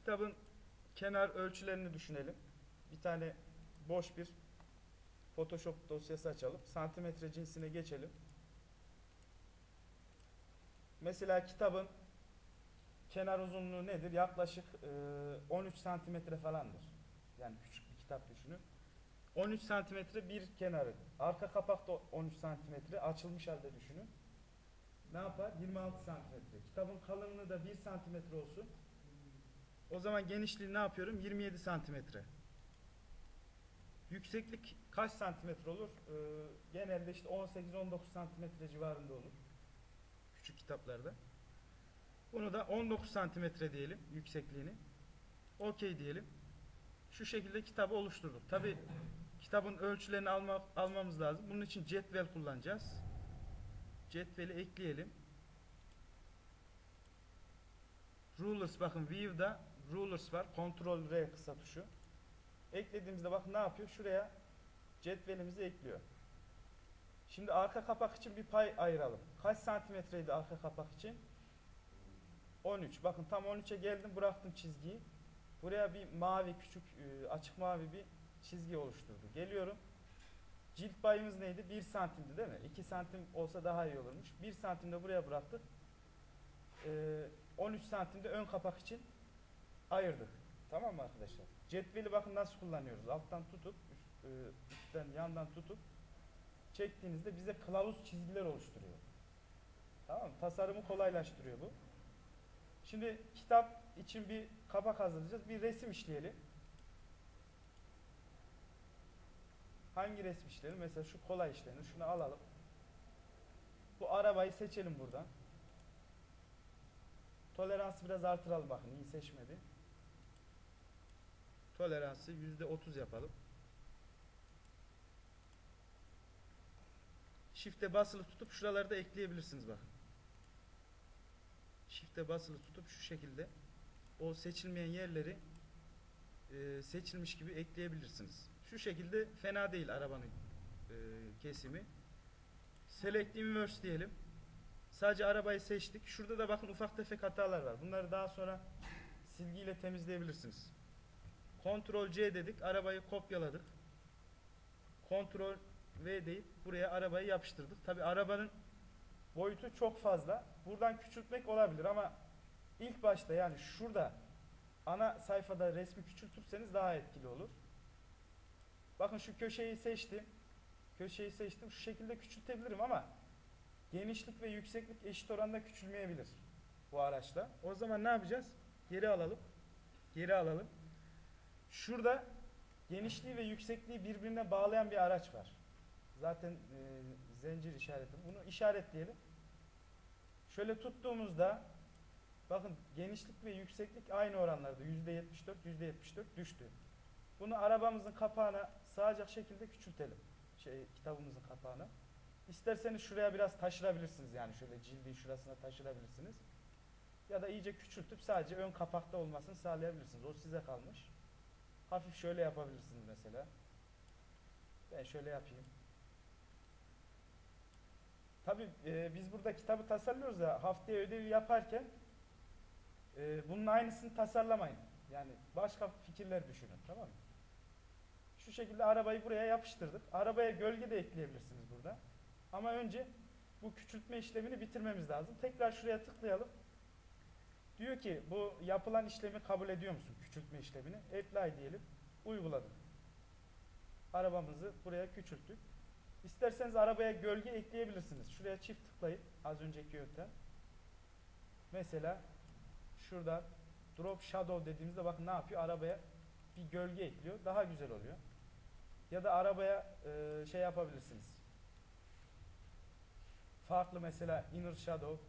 Kitabın kenar ölçülerini düşünelim. Bir tane boş bir Photoshop dosyası açalım. Santimetre cinsine geçelim. Mesela kitabın kenar uzunluğu nedir? Yaklaşık e, 13 santimetre falandır. Yani küçük bir kitap düşünün. 13 santimetre bir kenarı. Arka kapak da 13 santimetre. Açılmış halde düşünün. Ne yapar? 26 santimetre. Kitabın kalınlığı da 1 santimetre olsun. O zaman genişliği ne yapıyorum? 27 santimetre. Yükseklik kaç santimetre olur? Ee, genelde işte 18-19 santimetre civarında olur. Küçük kitaplarda. Bunu da 19 santimetre diyelim yüksekliğini. Okey diyelim. Şu şekilde kitabı oluşturduk. Tabi kitabın ölçülerini alma, almamız lazım. Bunun için cetvel kullanacağız. Cetveli ekleyelim. Rulers bakın view'da rulers var. Ctrl R kısa tuşu. Eklediğimizde bakın ne yapıyor? Şuraya cetvelimizi ekliyor. Şimdi arka kapak için bir pay ayıralım. Kaç santimetreydi arka kapak için? 13. Bakın tam 13'e geldim bıraktım çizgiyi. Buraya bir mavi küçük e, açık mavi bir çizgi oluşturdu. Geliyorum. Cilt payımız neydi? 1 santimdi değil mi? 2 santim olsa daha iyi olurmuş. 1 santimde buraya bıraktık. Ee, 13 santimde ön kapak için ayırdık. Tamam mı arkadaşlar? Cetveli bakın nasıl kullanıyoruz. Alttan tutup, üst, e, üstten yandan tutup çektiğinizde bize kılavuz çizgiler oluşturuyor. Tamam mı? Tasarımı kolaylaştırıyor bu. Şimdi kitap için bir kapak hazırlayacağız. Bir resim işleyelim. Hangi resim işleyelim? Mesela şu kolay işlenir. Şunu alalım. Bu arabayı seçelim buradan. Toleransı biraz artıralım bakın. iyi seçmedi. Toleransı %30 yapalım. Shift'e basılı tutup şuraları da ekleyebilirsiniz bakın. Shift'e basılı tutup şu şekilde o seçilmeyen yerleri e, seçilmiş gibi ekleyebilirsiniz. Şu şekilde fena değil arabanın e, kesimi. Select Inverse diyelim. Sadece arabayı seçtik. Şurada da bakın ufak tefek hatalar var. Bunları daha sonra silgiyle temizleyebilirsiniz. Ctrl C dedik. Arabayı kopyaladık. Ctrl V deyip buraya arabayı yapıştırdık. Tabi arabanın boyutu çok fazla. Buradan küçültmek olabilir ama ilk başta yani şurada ana sayfada resmi küçültürseniz daha etkili olur. Bakın şu köşeyi seçtim. Köşeyi seçtim. Şu şekilde küçültebilirim ama genişlik ve yükseklik eşit oranda küçülmeyebilir bu araçla. O zaman ne yapacağız? Geri alalım. Geri alalım. Şurada genişliği ve yüksekliği birbirine bağlayan bir araç var. Zaten e, zincir işareti. Bunu işaretleyelim. Şöyle tuttuğumuzda bakın genişlik ve yükseklik aynı oranlarda. %74, %74 düştü. Bunu arabamızın kapağına sığacak şekilde küçültelim. Şey, kitabımızın kapağına. İsterseniz şuraya biraz taşırabilirsiniz yani şöyle cildin şurasına taşırabilirsiniz. Ya da iyice küçültüp sadece ön kapakta olmasını sağlayabilirsiniz. O size kalmış. Hafif şöyle yapabilirsiniz mesela. Ben şöyle yapayım. Tabi e, biz burada kitabı tasarlıyoruz ya haftaya ödevi yaparken e, bunun aynısını tasarlamayın. Yani başka fikirler düşünün tamam mı? Şu şekilde arabayı buraya yapıştırdık. Arabaya gölge de ekleyebilirsiniz burada. Ama önce bu küçültme işlemini bitirmemiz lazım. Tekrar şuraya tıklayalım. Diyor ki bu yapılan işlemi kabul ediyor musun? Küçültme işlemini. Apply diyelim. Uyguladık. Arabamızı buraya küçülttük. İsterseniz arabaya gölge ekleyebilirsiniz. Şuraya çift tıklayıp az önceki yöntem. Mesela şurada drop shadow dediğimizde bakın ne yapıyor? Arabaya bir gölge ekliyor. Daha güzel oluyor. Ya da arabaya e, şey yapabilirsiniz. Farklı mesela inner shadow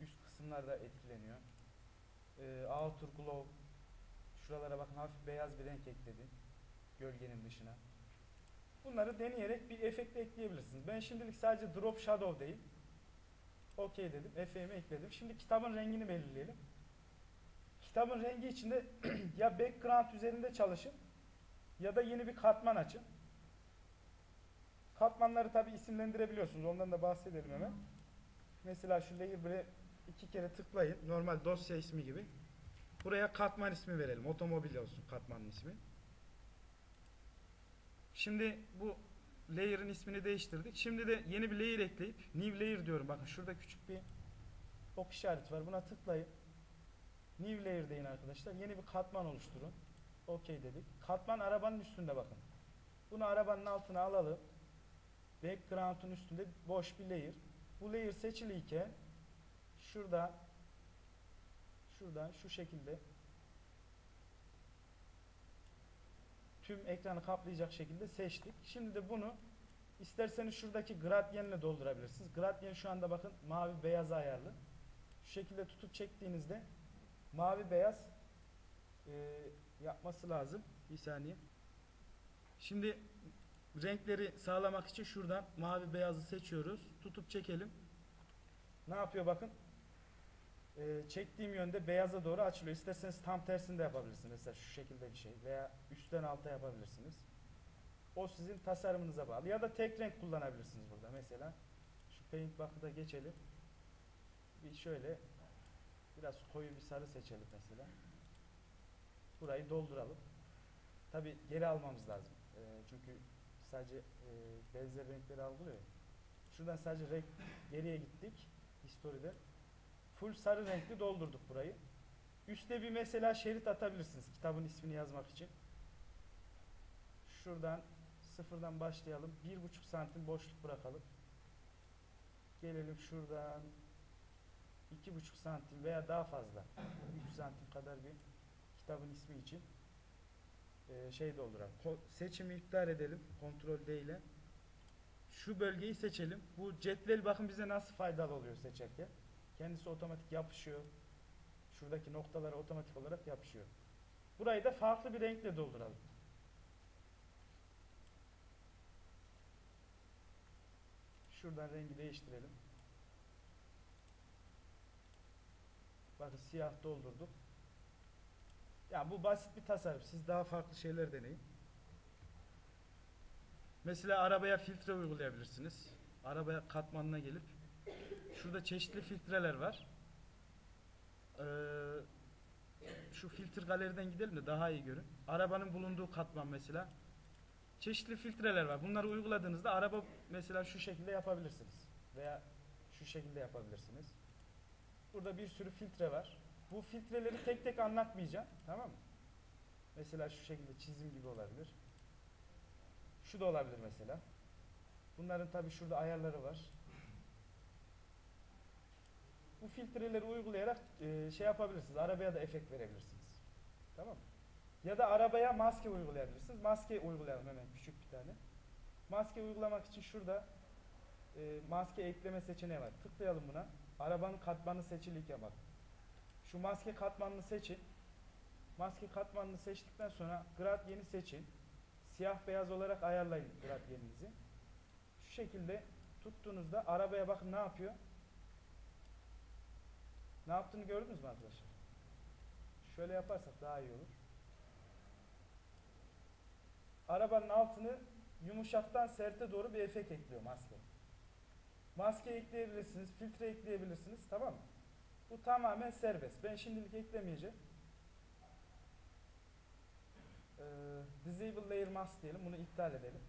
üst kısımlarda etkileniyor. E, outer glow şuralara bakın hafif beyaz bir renk ekledi gölgenin dışına. Bunları deneyerek bir efekt ekleyebilirsiniz. Ben şimdilik sadece drop shadow değil. OK dedim. Efe'imi ekledim. Şimdi kitabın rengini belirleyelim. Kitabın rengi içinde ya background üzerinde çalışın ya da yeni bir katman açın. Katmanları tabi isimlendirebiliyorsunuz. Ondan da bahsedelim hemen. Mesela şu label'e iki kere tıklayın. Normal dosya ismi gibi. Buraya katman ismi verelim. Otomobil olsun katmanın ismi. Şimdi bu layer'ın ismini değiştirdik. Şimdi de yeni bir layer ekleyip new layer diyorum. Bakın şurada küçük bir ok işareti var. Buna tıklayın. New layer deyin arkadaşlar. Yeni bir katman oluşturun. OK dedik. Katman arabanın üstünde bakın. Bunu arabanın altına alalım. Background'un üstünde boş bir layer. Bu layer seçiliyken şuradan şuradan şu şekilde tüm ekranı kaplayacak şekilde seçtik. Şimdi de bunu isterseniz şuradaki gradyenle doldurabilirsiniz. Gradyen şu anda bakın mavi beyaz ayarlı. Şu şekilde tutup çektiğinizde mavi beyaz e, yapması lazım. Bir saniye. Şimdi renkleri sağlamak için şuradan mavi beyazı seçiyoruz. Tutup çekelim. Ne yapıyor bakın. Ee, çektiğim yönde beyaza doğru açılıyor. İsterseniz tam tersini de yapabilirsiniz. Mesela şu şekilde bir şey. Veya üstten alta yapabilirsiniz. O sizin tasarımınıza bağlı. Ya da tek renk kullanabilirsiniz burada. Mesela şu paint buck'ı da geçelim. Bir şöyle biraz koyu bir sarı seçelim mesela. Burayı dolduralım. Tabi geri almamız lazım. Ee, çünkü sadece e, benzer renkleri algılıyor. Şuradan sadece renk geriye gittik. History'de. Full sarı renkli doldurduk burayı. Üste bir mesela şerit atabilirsiniz kitabın ismini yazmak için. Şuradan sıfırdan başlayalım. Bir buçuk santim boşluk bırakalım. Gelelim şuradan iki buçuk santim veya daha fazla 3 santim kadar bir kitabın ismi için e, şey dolduralım. Seçimi iptal edelim. Kontrol D ile. Şu bölgeyi seçelim. Bu cetvel bakın bize nasıl faydalı oluyor seçerken. Kendisi otomatik yapışıyor. Şuradaki noktalara otomatik olarak yapışıyor. Burayı da farklı bir renkle dolduralım. Şuradan rengi değiştirelim. Bakın siyah doldurduk. Ya bu basit bir tasarım. Siz daha farklı şeyler deneyin. Mesela arabaya filtre uygulayabilirsiniz. Arabaya katmanına gelip şurada çeşitli filtreler var. Ee, şu filtre galeriden gidelim de daha iyi görün. Arabanın bulunduğu katman mesela. Çeşitli filtreler var. Bunları uyguladığınızda araba mesela şu şekilde yapabilirsiniz. Veya şu şekilde yapabilirsiniz. Burada bir sürü filtre var. Bu filtreleri tek tek anlatmayacağım. Tamam mı? Mesela şu şekilde çizim gibi olabilir. Şu da olabilir mesela. Bunların tabi şurada ayarları var. Bu filtreleri uygulayarak e, şey yapabilirsiniz. Arabaya da efekt verebilirsiniz. Tamam mı? Ya da arabaya maske uygulayabilirsiniz. Maske uygulayalım hemen küçük bir tane. Maske uygulamak için şurada e, maske ekleme seçeneği var. Tıklayalım buna. Arabanın katmanı seçiliyken bak. Şu maske katmanını seçin. Maske katmanını seçtikten sonra gradyeni seçin. Siyah beyaz olarak ayarlayın gradyeninizi. Şu şekilde tuttuğunuzda arabaya bakın ne yapıyor? Ne yaptığını gördünüz mü arkadaşlar? Şöyle yaparsak daha iyi olur. Arabanın altını yumuşaktan serte doğru bir efekt ekliyor maske. Maske ekleyebilirsiniz, filtre ekleyebilirsiniz, tamam mı? Bu tamamen serbest. Ben şimdilik eklemeyeceğim. Ee, disable layer mask diyelim. Bunu iptal edelim.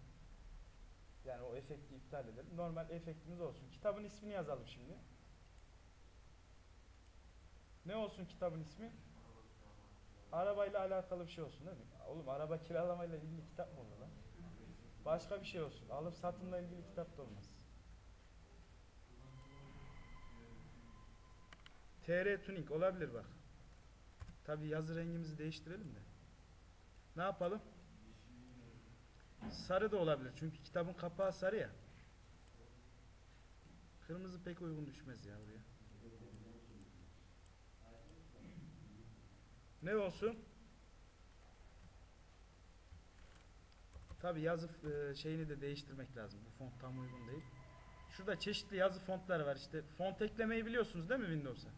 Yani o efekti iptal edelim. Normal efektimiz olsun. Kitabın ismini yazalım şimdi. Ne olsun kitabın ismi? Arabayla alakalı bir şey olsun değil mi? Oğlum araba kiralamayla ilgili kitap mı olur lan? Başka bir şey olsun. Alıp satımla ilgili kitap da olmaz. TR Tuning olabilir bak. Tabi yazı rengimizi değiştirelim de. Ne yapalım? Sarı da olabilir çünkü kitabın kapağı sarı ya. Kırmızı pek uygun düşmez ya buraya. Ne olsun? Tabi yazı e, şeyini de değiştirmek lazım. Bu font tam uygun değil. Şurada çeşitli yazı fontları var. İşte font eklemeyi biliyorsunuz değil mi Windows'a?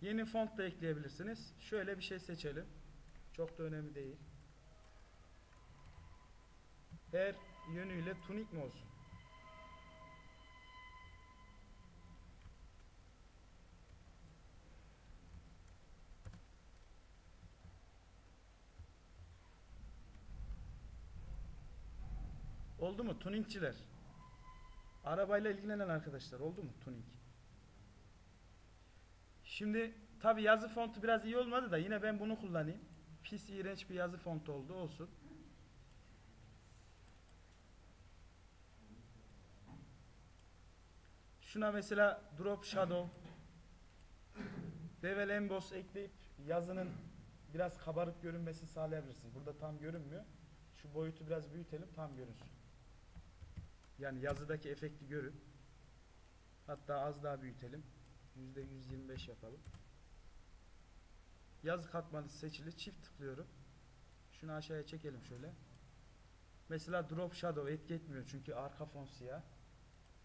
Yeni font da ekleyebilirsiniz. Şöyle bir şey seçelim. Çok da önemli değil. Her yönüyle tunik mi olsun? Oldu mu? Tuningçiler. Arabayla ilgilenen arkadaşlar oldu mu? Tuning. Şimdi tabi yazı fontu biraz iyi olmadı da yine ben bunu kullanayım. Pis iğrenç bir yazı fontu oldu olsun. Şuna mesela drop shadow bevel emboss ekleyip yazının biraz kabarık görünmesini sağlayabilirsin. Burada tam görünmüyor. Şu boyutu biraz büyütelim tam görünsün. Yani yazıdaki efekti görün. Hatta az daha büyütelim. %125 yapalım. Yazı katmanı seçili. Çift tıklıyorum. Şunu aşağıya çekelim şöyle. Mesela drop shadow etki etmiyor çünkü arka fon siyah.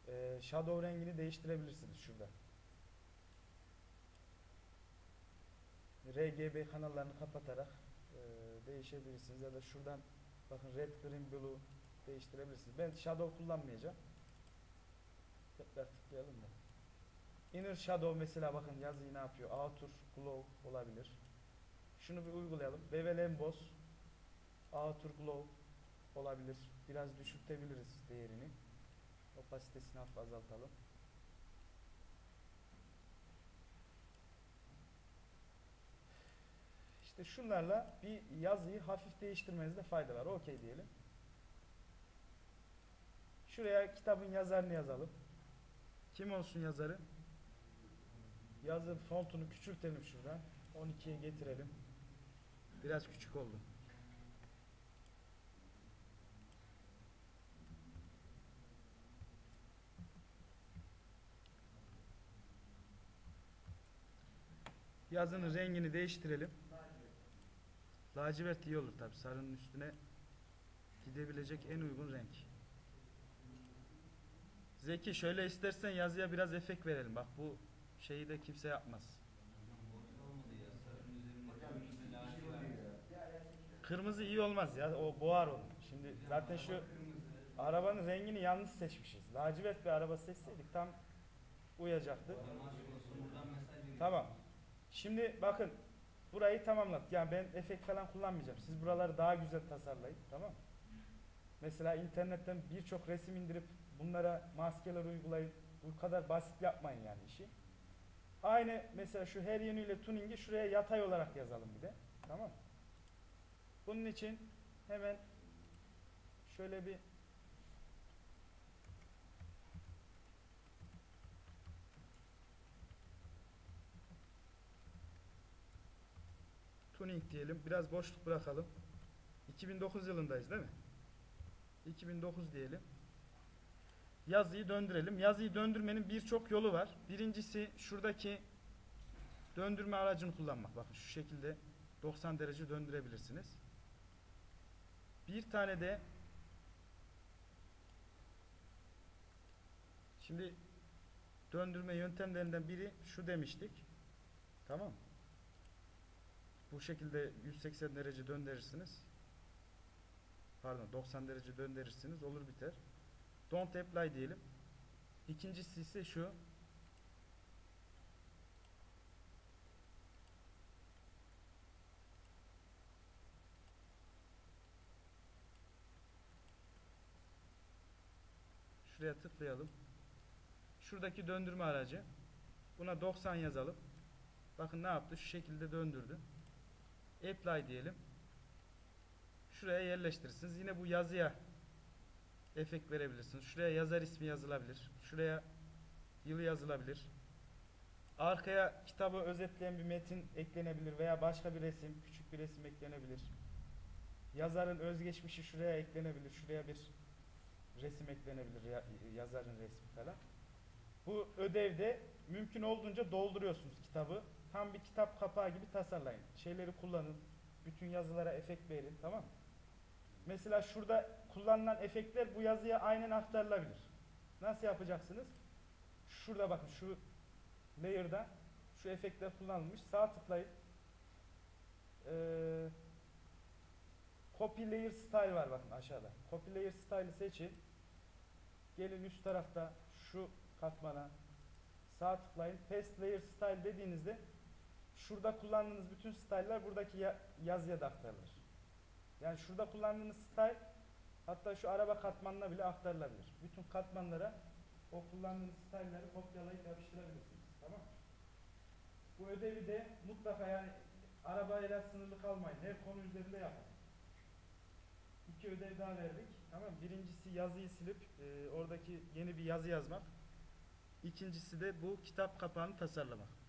Ee, shadow rengini değiştirebilirsiniz şurada. RGB kanallarını kapatarak e, değişebilirsiniz ya da şuradan bakın red, green, blue değiştirebilirsiniz. Ben shadow kullanmayacağım. Tekrar tıklayalım da. Inner shadow mesela bakın yazıyı ne yapıyor? Outer glow olabilir. Şunu bir uygulayalım. Bevel emboss outer glow olabilir. Biraz düşürtebiliriz değerini. Opasitesini hafif azaltalım. İşte şunlarla bir yazıyı hafif değiştirmenizde fayda var. Okey diyelim. Şuraya kitabın yazarını yazalım. Kim olsun yazarı? Yazın fontunu küçültelim şuradan. 12'ye getirelim. Biraz küçük oldu. Yazının rengini değiştirelim. Lacivert iyi olur tabi. Sarının üstüne gidebilecek en uygun renk. Zeki şöyle istersen yazıya biraz efekt verelim. Bak bu şeyi de kimse yapmaz. Kırmızı iyi olmaz ya. O boğar onu. Şimdi zaten şu arabanın rengini yanlış seçmişiz. Lacivert bir araba seçseydik tam uyacaktı. Tamam. Şimdi bakın burayı tamamladık. Yani ben efekt falan kullanmayacağım. Siz buraları daha güzel tasarlayın. Tamam mı? Mesela internetten birçok resim indirip bunlara maskeler uygulayın. Bu kadar basit yapmayın yani işi. Aynı mesela şu her yönüyle tuning'i şuraya yatay olarak yazalım bir de. Tamam? Bunun için hemen şöyle bir tuning diyelim. Biraz boşluk bırakalım. 2009 yılındayız değil mi? 2009 diyelim. Yazıyı döndürelim. Yazıyı döndürmenin birçok yolu var. Birincisi şuradaki döndürme aracını kullanmak. Bakın şu şekilde 90 derece döndürebilirsiniz. Bir tane de şimdi döndürme yöntemlerinden biri şu demiştik. Tamam? Bu şekilde 180 derece döndürürsünüz. Pardon 90 derece döndürürsünüz. Olur biter. Don't apply diyelim. İkincisi ise şu. Şuraya tıklayalım. Şuradaki döndürme aracı. Buna 90 yazalım. Bakın ne yaptı? Şu şekilde döndürdü. Apply diyelim. Şuraya yerleştirirsiniz. Yine bu yazıya efekt verebilirsiniz. Şuraya yazar ismi yazılabilir. Şuraya yılı yazılabilir. Arkaya kitabı özetleyen bir metin eklenebilir veya başka bir resim, küçük bir resim eklenebilir. Yazarın özgeçmişi şuraya eklenebilir. Şuraya bir resim eklenebilir. ya- Yazarın resmi falan. Bu ödevde mümkün olduğunca dolduruyorsunuz kitabı. Tam bir kitap kapağı gibi tasarlayın. Şeyleri kullanın. Bütün yazılara efekt verin. Tamam mı? Mesela şurada kullanılan efektler bu yazıya aynen aktarılabilir. Nasıl yapacaksınız? Şurada bakın şu layer'da şu efektler kullanılmış. Sağ tıklayıp ee, copy layer style var bakın aşağıda. Copy layer style'ı seçin. Gelin üst tarafta şu katmana sağ tıklayın. Paste layer style dediğinizde şurada kullandığınız bütün style'lar buradaki ya- yazıya da aktarılır. Yani şurada kullandığınız style Hatta şu araba katmanına bile aktarılabilir. Bütün katmanlara o kullandığınız style'ları kopyalayıp yapıştırabilirsiniz. Tamam? Bu ödevi de mutlaka yani arabayla sınırlı kalmayın. Her konu üzerinde yapın. İki ödev daha verdik. Tamam? Birincisi yazıyı silip e, oradaki yeni bir yazı yazmak. İkincisi de bu kitap kapağını tasarlamak.